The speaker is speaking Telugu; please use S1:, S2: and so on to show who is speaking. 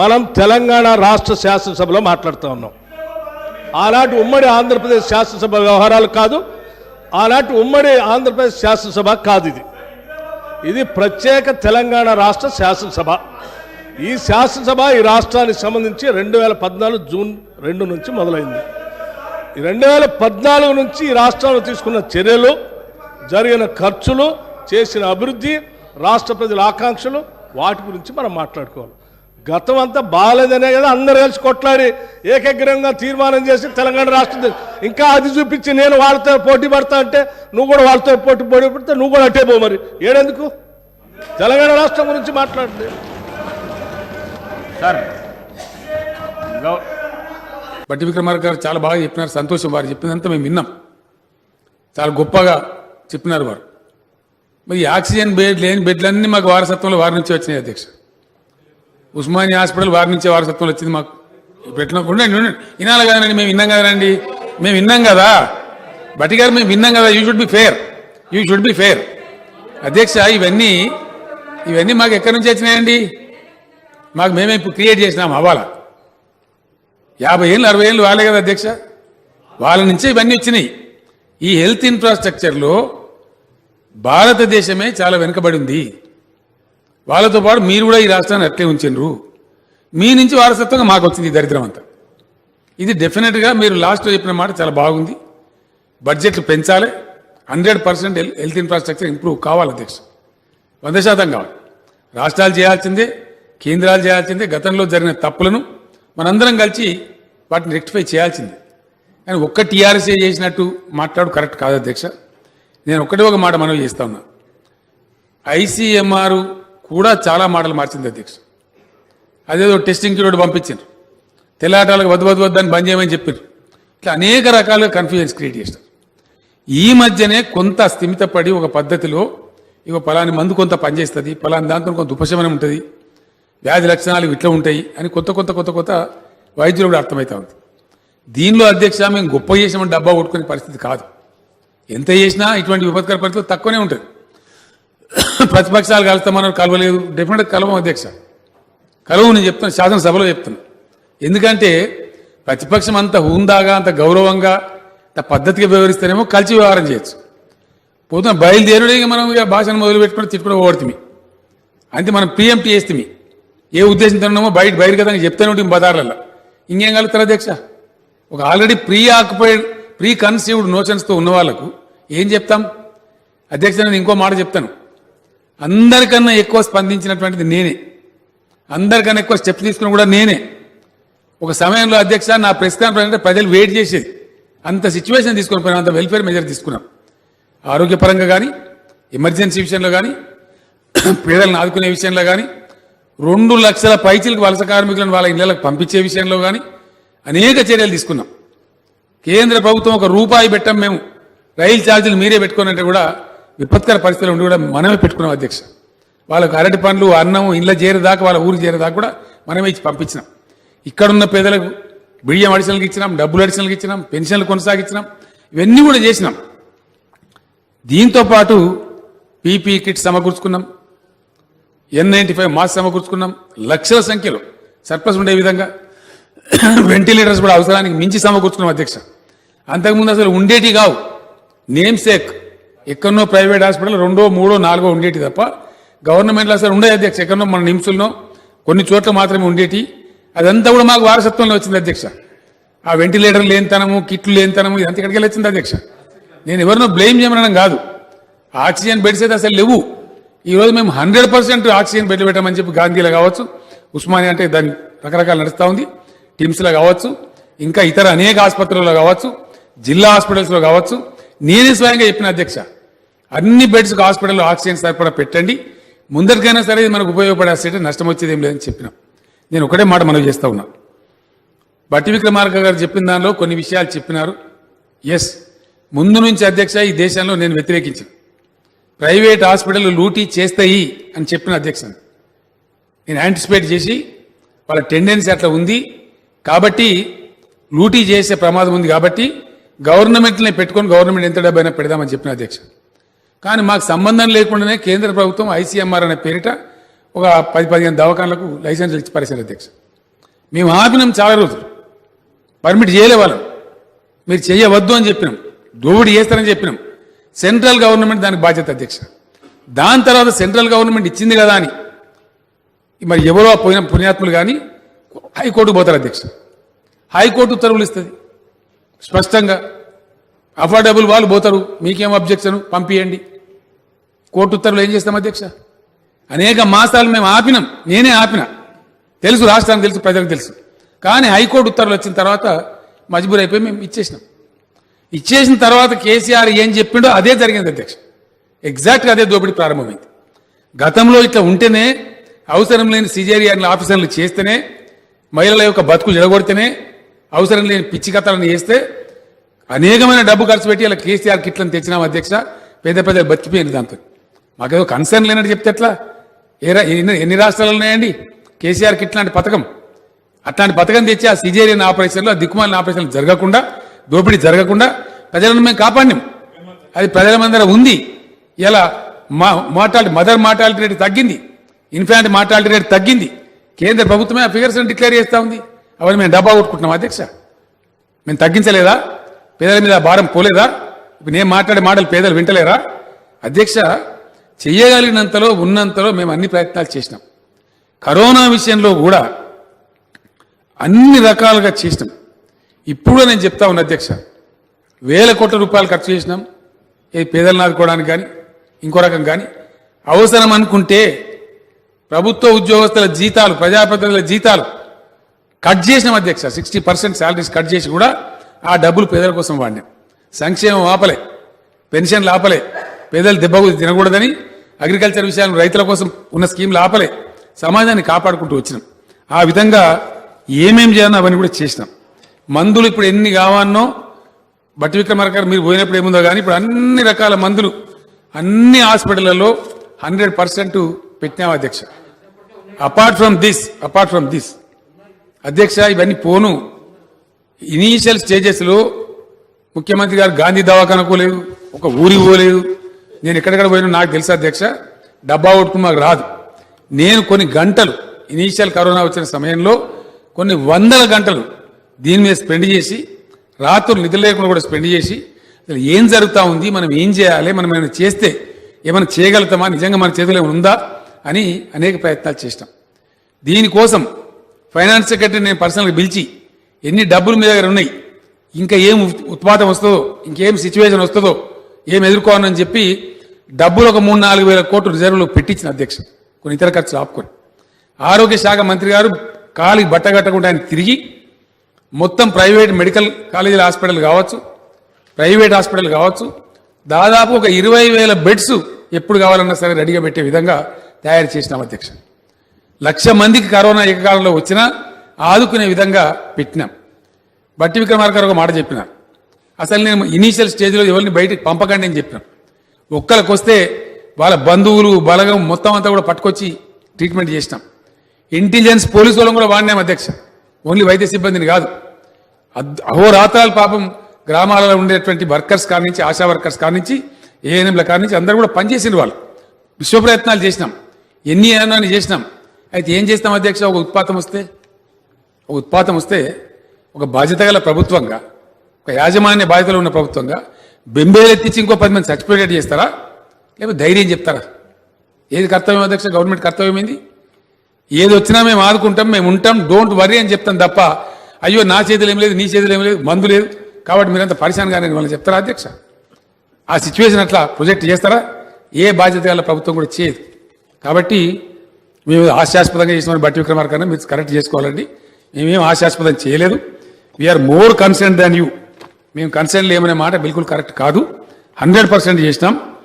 S1: మనం తెలంగాణ రాష్ట్ర శాసనసభలో మాట్లాడుతూ ఉన్నాం. ఆనాటి ఉమ్మడి ఆంధ్రప్రదేశ్ శాసనసభ వ్యవహారాలు కాదు ఆనాటి ఉమ్మడి ఆంధ్రప్రదేశ్ శాసనసభ కాదు ఇది. ఇది ప్రత్యేక తెలంగాణ రాష్ట్ర శాసనసభ. ఈ శాసనసభ ఈ రాష్ట్రానికి సంబంధించి రెండు వేల పద్నాలుగు జూన్ రెండు నుంచి మొదలైంది. ఈ రెండు వేల పద్నాలుగు నుంచి ఈ రాష్ట్రంలో తీసుకున్న చర్యలు జరిగిన ఖర్చులు చేసిన అభివృద్ధి రాష్ట్ర ప్రజల ఆకాంక్షలు వాటి గురించి మనం మాట్లాడుకోవాలి. గతం అంతా బాగాలేదనే కదా అందరు కలిసి కొట్లాడి ఏకగ్రంగా తీర్మానం చేసి తెలంగాణ రాష్ట్రం ఇంకా అది చూపించి నేను వాళ్ళతో పోటీ పడతా అంటే నువ్వు కూడా వాళ్ళతో పోటీ పోటీ పడితే నువ్వు కూడా అట్టే పో మరి. ఏడెందుకు? తెలంగాణ రాష్ట్రం గురించి మాట్లాడండి.
S2: సార్
S3: బట్టి విక్రమార్క గారు చాలా బాగా చెప్పినారు సంతోషం వారు చెప్పినంత మేము విన్నాం. చాలా గొప్పగా చెప్పినారు వారు. మరి ఆక్సిజన్ బెడ్ లేని బెడ్లన్నీ మాకు వారసత్వంలో వారి నుంచి వచ్చినాయి అధ్యక్ష. ఉస్మానియా హాస్పిటల్ వారి నుంచే వారసత్వంలో వచ్చింది మాకు. పెట్టిన ఉండండి ఉండండి వినాలి కదండి మేము విన్నాం కదండి? మేము విన్నాం కదా? బట్టి గారు మేము విన్నాం కదా? You should be fair you should be fair అధ్యక్ష ఇవన్నీ ఇవన్నీ మాకు ఎక్కడి నుంచి వచ్చినాయండి? మాకు మేమే ఇప్పుడు క్రియేట్ చేసినాం అవ్వాలా. యాభై ఏళ్ళు అరవై ఏళ్ళు వాళ్ళే కదా అధ్యక్ష? వాళ్ళ నుంచే ఇవన్నీ వచ్చినాయి. ఈ హెల్త్ ఇన్ఫ్రాస్ట్రక్చర్లో భారతదేశమే చాలా వెనుకబడి ఉంది. వాళ్ళతో పాటు మీరు కూడా ఈ రాష్ట్రాన్ని అట్లే ఉంచిండ్రు మీ నుంచి వారసత్వంగా మాకు వచ్చింది ఈ దరిద్రం అంతా. ఇది డెఫినెట్గా మీరు లాస్ట్లో చెప్పిన మాట చాలా బాగుంది. బడ్జెట్లు పెంచాలి. Hundred percent health infrastructure improve కావాలి అధ్యక్ష. వంద శాతం కావాలి. రాష్ట్రాలు చేయాల్సిందే కేంద్రాలు చేయాల్సిందే గతంలో జరిగిన తప్పులను మనందరం కలిసి వాటిని రెక్టిఫై చేయాల్సిందే. కానీ ఒక్క టీఆర్ఎస్ఏ చేసినట్టు మాట్లాడు కరెక్ట్ కాదు అధ్యక్ష. నేను ఒక్కటే ఒక మాట మనవి చేస్తా ఉన్నా. ఐసీఎంఆర్ కూడా చాలా మాటలు మార్చింది అధ్యక్ష. అదేదో టెస్టింగ్ కిలోడ్ పంపించారు తెల్లాటాలకు వద్దు వద్దు వద్దని బంద్ చేయమని చెప్పారు ఇట్లా అనేక రకాలుగా కన్ఫ్యూజన్స్ క్రియేట్ చేస్తారు ఈ మధ్యనే కొంత స్థిమితపడి ఒక పద్ధతిలో ఇక పలాని మందు కొంత పనిచేస్తుంది పలాని దాంతో కొంత ఉపశమనం ఉంటుంది వ్యాధి లక్షణాలు ఇట్లా ఉంటాయి అని కొత్త కొత్త కొత్త కొత్త వైద్యులు కూడా అర్థమవుతా ఉంది దీనిలో అధ్యక్ష మేము గొప్ప చేసామని డబ్బా కొట్టుకునే పరిస్థితి కాదు. ఎంత చేసినా ఇటువంటి విపత్కర పరిస్థితులు తక్కువనే ఉంటుంది. ప్రతిపక్షాలు కలుస్తామన్నారు కలవలేదు. డెఫినెట్గా కలవం అధ్యక్ష. కలవు నేను చెప్తాను శాసనసభలో చెప్తాను ఎందుకంటే ప్రతిపక్షం అంత హుందాగా అంత గౌరవంగా అంత పద్ధతిగా వ్యవహరిస్తేనేమో కలిసి వ్యవహారం చేయొచ్చు. పోతున్న బయలుదేరుడే మనం ఇక భాషను మొదలు పెట్టుకుని తిట్టుకుని ఓడుతుంది అంతే మనం పిఎంటీ చేస్తుంది ఏ ఉద్దేశంతో ఉన్నామో బయట బహిర్గతంగా చెప్తానే ఉంటుంది బదార్లలో ఇంకేం కలుగుతారు అధ్యక్ష? ఒక already pre occupied pre conceived నోషన్స్తో ఉన్న వాళ్ళకు ఏం చెప్తాం? అధ్యక్ష నేను ఇంకో మాట చెప్తాను. అందరికన్నా ఎక్కువ స్పందించినటువంటిది నేనే. అందరికన్నా ఎక్కువ స్టెప్ తీసుకున్న కూడా నేనే. ఒక సమయంలో అధ్యక్ష నా ప్రెస్ కాన్ఫరెన్స్ అంటే ప్రజలు వెయిట్ చేసేది. అంత సిచ్యువేషన్ తీసుకొని పోయినా అంత వెల్ఫేర్ మెజర్ తీసుకున్నాం. ఆరోగ్యపరంగా కానీ ఎమర్జెన్సీ విషయంలో కానీ పేదలను ఆదుకునే విషయంలో కానీ రెండు లక్షల పైచీలకు వలస కార్మికులను వాళ్ళ ఇళ్ళకు పంపించే విషయంలో కానీ అనేక చర్యలు తీసుకున్నాం. కేంద్ర ప్రభుత్వం ఒక రూపాయి పెట్టాం మేము. రైలు ఛార్జీలు మీరే పెట్టుకున్నట్టు కూడా విపత్కర పరిస్థితులు ఉండి కూడా మనమే పెట్టుకున్నాం అధ్యక్ష. వాళ్ళకు అరటి పండ్లు అన్నం ఇళ్ళ చేరేదాకా వాళ్ళ ఊరు చేరేదాకా కూడా మనమే ఇచ్చి పంపించినాం. ఇక్కడున్న పేదలకు బియ్యం అడిషనల్కి ఇచ్చినాం డబ్బులు అడిషనల్కి ఇచ్చినాం పెన్షన్లు కొనసాగించినాం ఇవన్నీ కూడా చేసినాం. దీంతో పాటు పీపీ కిట్ సమకూర్చుకున్నాం ఎన్ నైంటీ ఫైవ్ మాస్క్ సమకూర్చుకున్నాం లక్షల సంఖ్యలో సర్ప్లస్ ఉండే విధంగా వెంటిలేటర్స్ కూడా అవసరానికి మించి సమకూర్చుకున్నాం అధ్యక్ష. అంతకుముందు అసలు ఉండేటి కావు. నేమ్ సేక్ ఎక్కడనో ప్రైవేట్ హాస్పిటల్ రెండో మూడో నాలుగో ఉండేటి తప్ప గవర్నమెంట్లో అసలు ఉండే అధ్యక్ష. ఎక్కడో మన నిమ్సుల్లో కొన్ని చోట్ల మాత్రమే ఉండేటి. అదంతా కూడా మాకు వారసత్వంలో వచ్చింది అధ్యక్ష. ఆ వెంటిలేటర్ లేనితనము కిట్లు లేనితనము ఇదంతా ఇక్కడికి వెళ్ళి వచ్చింది అధ్యక్ష. నేను ఎవరినో బ్లేమ్ చేయమనడం కాదు. ఆక్సిజన్ బెడ్స్ అయితే అసలు లేవు. ఈరోజు మేము హండ్రెడ్ పర్సెంట్ ఆక్సిజన్ బెడ్లు పెట్టామని చెప్పి గాంధీలో కావచ్చు ఉస్మానియా అంటే దాని రకరకాలు నడుస్తూ ఉంది టిమ్స్లో కావచ్చు ఇంకా ఇతర అనేక ఆసుపత్రుల్లో కావచ్చు జిల్లా హాస్పిటల్స్లో కావచ్చు. నేనే స్వయంగా చెప్పిన అధ్యక్ష అన్ని బెడ్స్కి హాస్పిటల్లో ఆక్సిజన్ సరిపడా పెట్టండి. ముందరికైనా సరే ఇది మనకు ఉపయోగపడే స్టేట్ నష్టం వచ్చేది ఏం లేదని చెప్పినాం. నేను ఒకటే మాట మనవి చేస్తా ఉన్నా. బట్టి విక్రమార్క గారు చెప్పిన దానిలో కొన్ని విషయాలు చెప్పినారు. ఎస్ ముందు నుంచి అధ్యక్ష ఈ దేశంలో నేను వ్యతిరేకించాను. ప్రైవేట్ హాస్పిటల్ లూటీ చేస్తాయి అని చెప్పిన అధ్యక్ష నేను. యాంటిసిపేట్ చేసి వాళ్ళ టెండెన్సీ అట్లా ఉంది. కాబట్టి లూటీ చేసే ప్రమాదం ఉంది కాబట్టి గవర్నమెంట్ని పెట్టుకొని గవర్నమెంట్ ఎంత డబ్బైనా పెడదామని చెప్పిన అధ్యక్ష. కానీ మాకు సంబంధం లేకుండానే కేంద్ర ప్రభుత్వం ఐసీఎంఆర్ అనే పేరిట ఒక పది పదిహేను దవాఖానలకు లైసెన్సులు ఇచ్చి పరిసర అధ్యక్ష మేము ఆపినాం చాలా రోజులు. పర్మిట్ చేయలే వాళ్ళం. మీరు చేయవద్దు అని చెప్పినాం. దోపిడీ చేస్తారని చెప్పినాం. సెంట్రల్ గవర్నమెంట్ దానికి బాధ్యత అధ్యక్ష. దాని తర్వాత సెంట్రల్ గవర్నమెంట్ ఇచ్చింది కదా అని. మరి ఎవరో పోయిన పుణ్యాత్ములు కానీ హైకోర్టుకు పోతారు అధ్యక్ష. హైకోర్టు ఉత్తర్వులు ఇస్తుంది. స్పష్టంగా. అఫోర్డబుల్ వాళ్ళు పోతారు. మీకేం అబ్జెక్షన్? పంపించండి కోర్టు ఉత్తర్వులు ఏం చేస్తాం అధ్యక్ష? అనేక మాసాలు మేము ఆపినాం. నేనే ఆపిన. తెలుసు రాష్ట్రానికి తెలుసు ప్రజలకు తెలుసు. కానీ హైకోర్టు ఉత్తర్వులు వచ్చిన తర్వాత మజబూర్ అయిపోయి మేము ఇచ్చేసినాం. ఇచ్చేసిన తర్వాత కేసీఆర్ ఏం చెప్పిండో అదే జరిగింది అధ్యక్ష. ఎగ్జాక్ట్గా అదే దోపిడీ ప్రారంభమైంది. గతంలో ఇట్లా ఉంటేనే అవసరం లేని సిజేరియన్ ఆఫీసర్లు చేస్తేనే మహిళల యొక్క బతుకులు జడగొడితేనే అవసరం లేని పిచ్చి కథలను చేస్తే అనేకమైన డబ్బు ఖర్చు పెట్టి ఇలా కేసీఆర్ కిట్లను తెచ్చినాం అధ్యక్ష. పేద ప్రజలు బతికిపోయింది దాంతో. మాకేదో కన్సర్న్ లేనట్టు చెప్తే ఎట్లా? ఏ ఎన్ని రాష్ట్రాలు ఉన్నాయండి? కేసీఆర్కి ఇట్లాంటి పథకం. అట్లాంటి పథకం తెచ్చి ఆ సిజేరియన్ ఆపరేషన్లో ఆ దిక్కుమాలిన ఆపరేషన్లు జరగకుండా దోపిడీ జరగకుండా ప్రజలను మేము కాపాడినాం. అది ప్రజల మందర ఉంది. ఇలా మా మార్టాలిటీ మదర్ మార్టాలిటీ రేట్ తగ్గింది. ఇన్ఫాంట్ మార్టాలిటీ రేట్ తగ్గింది. కేంద్ర ప్రభుత్వమే ఆ ఫిగర్స్ డిక్లేర్ చేస్తా ఉంది. అవన్నీ మేము డబ్బా కొట్టుకుంటున్నాం అధ్యక్ష. మేము తగ్గించలేదా? పేదల మీద భారం పోలేదా? ఇప్పుడు నేను మాట్లాడే మాటలు పేదలు వింటలేరా? అధ్యక్ష చెయ్యగలిగినంతలో ఉన్నంతలో మేము అన్ని ప్రయత్నాలు చేసినాం. కరోనా విషయంలో కూడా అన్ని రకాలుగా చేసినాం. ఇప్పుడు నేను చెప్తా ఉన్న అధ్యక్ష వేల కోట్ల రూపాయలు ఖర్చు చేసినాం. ఏ పేదలను ఆదుకోవడానికి కానీ ఇంకో రకం కానీ అవసరం అనుకుంటే ప్రభుత్వ ఉద్యోగస్తుల జీతాలు ప్రజాప్రతినిధుల జీతాలు కట్ చేసినాం అధ్యక్ష. సిక్స్టీ పర్సెంట్ శాలరీస్ కట్ చేసి కూడా ఆ డబ్బులు పేదల కోసం వాడినాం. సంక్షేమం ఆపలే పెన్షన్లు ఆపలే. పేదలు దెబ్బకు తినకూడదని అగ్రికల్చర్ విషయాలు రైతుల కోసం ఉన్న స్కీమ్లు ఆపలే. సమాజాన్ని కాపాడుకుంటూ వచ్చినాం. ఆ విధంగా ఏమేం చేయాలో అవన్నీ కూడా చేసినాం. మందులు ఇప్పుడు ఎన్ని కావాలనో బట్టి విక్రమార్క మీరు పోయినప్పుడు ఏముందో కానీ ఇప్పుడు అన్ని రకాల మందులు అన్ని హాస్పిటళ్ళలో హండ్రెడ్ పర్సెంట్ పెట్టినాం అధ్యక్ష. Apart from this apart from this అధ్యక్ష ఇవన్నీ పోను. ఇనీషియల్ స్టేజెస్లో ముఖ్యమంత్రి గారు గాంధీ దవాఖానకు ఒక ఊరికి పోలేదు. నేను ఎక్కడెక్కడ పోయినా నాకు తెలుసు అధ్యక్ష డబ్బా కొట్టుకుని మాకు రాదు. నేను కొన్ని గంటలు ఇనీషియల్ కరోనా వచ్చిన సమయంలో కొన్ని వందల గంటలు దీని మీద స్పెండ్ చేసి రాత్రులు నిద్ర లేకుండా కూడా స్పెండ్ చేసి అసలు ఏం జరుగుతూ ఉంది మనం ఏం చేయాలి మనం ఏమైనా చేస్తే ఏమైనా చేయగలుగుతామా నిజంగా మన చేతిలో ఉందా అని అనేక ప్రయత్నాలు చేసినాం. దీనికోసం ఫైనాన్స్ సెక్రటరీ నేను పర్సనల్గా పిలిచి ఎన్ని డబ్బులు మీ దగ్గర ఉన్నాయి ఇంకా ఏం ఉత్- ఉత్పాదం వస్తుందో ఇంకేం సిచ్యువేషన్ వస్తుందో ఏం ఎదుర్కోవాలని చెప్పి డబ్బులు ఒక మూడు నాలుగు వేల కోట్లు రిజర్వులు పెట్టించిన అధ్యక్ష కొన్ని ఇతర ఖర్చులు ఆపుకొని. ఆరోగ్య శాఖ మంత్రి గారు కాలికి బట్ట కట్టకుండా ఆయన తిరిగి మొత్తం ప్రైవేట్ మెడికల్ కాలేజీల హాస్పిటల్ కావచ్చు ప్రైవేట్ హాస్పిటల్ కావచ్చు దాదాపు ఒక ఇరవై వేల బెడ్స్ ఎప్పుడు కావాలన్నా సరే రెడీగా పెట్టే విధంగా తయారు చేసినాం అధ్యక్ష. లక్ష మందికి కరోనా ఏకకాలంలో వచ్చినా ఆదుకునే విధంగా పెట్టినాం. బట్టి విక్రమార్క గారు ఒక మాట చెప్పినారు. అసలు నేను ఇనీషియల్ స్టేజ్లో ఎవరిని బయటకు పంపకండి అని చెప్పినాం. ఒక్కరికి వస్తే వాళ్ళ బంధువులు బలగం మొత్తం అంతా కూడా పట్టుకొచ్చి ట్రీట్మెంట్ చేసినాం. ఇంటెలిజెన్స్ పోలీసు వాళ్ళని కూడా వాడినాం అధ్యక్ష. ఓన్లీ వైద్య సిబ్బందిని కాదు. అహోరాత్రాలు పాపం గ్రామాలలో ఉండేటువంటి వర్కర్స్ కాడి నుంచి ఆశా వర్కర్స్ కాడి నుంచి ఏఎన్ఎంల కాడి నుంచి అందరూ కూడా పనిచేసిన వాళ్ళు. విశ్వ ప్రయత్నాలు చేసినాం. ఎన్ని ఏనాన్ని చేసినాం. అయితే ఏం చేస్తాం అధ్యక్ష? ఒక ఉత్పాతం వస్తే ఒక ఉత్పాతం వస్తే ఒక బాధ్యత గల ప్రభుత్వంగా ఒక యాజమాన్య బాధ్యతలో ఉన్న ప్రభుత్వంగా బెంబేలెత్తించి ఇంకో పది మంది సర్టిఫికేట్ చేస్తారా? లేకపోతే ధైర్యం చెప్తారా? ఏది కర్తవ్యం అధ్యక్ష? గవర్నమెంట్ కర్తవ్యం ఏంది? ఏది వచ్చినా మేము ఆదుకుంటాం మేము ఉంటాం డోంట్ వరీ అని చెప్తాం తప్ప అయ్యో నా చేతులు ఏం లేదు నీ చేతులు ఏం లేదు మందు లేదు. కాబట్టి మీరంత పరిశాన్ కానీ వాళ్ళని చెప్తారా అధ్యక్ష? ఆ సిచ్యువేషన్ అట్లా ప్రొజెక్ట్ చేస్తారా? ఏ బాధ్యత గల ప్రభుత్వం కూడా చేయదు. కాబట్టి మేము హాస్యాస్పదంగా చేసిన బట్టి విక్రమార్కన్నా మీరు కరెక్ట్ చేసుకోవాలండి. మేమేం హాస్యాస్పదం చేయలేదు. We're more concern than you మేము కన్సర్న్ లేమనే మాట బిల్కుల్ కరెక్ట్ కాదు. హండ్రెడ్ పర్సెంట్ చేసినాం.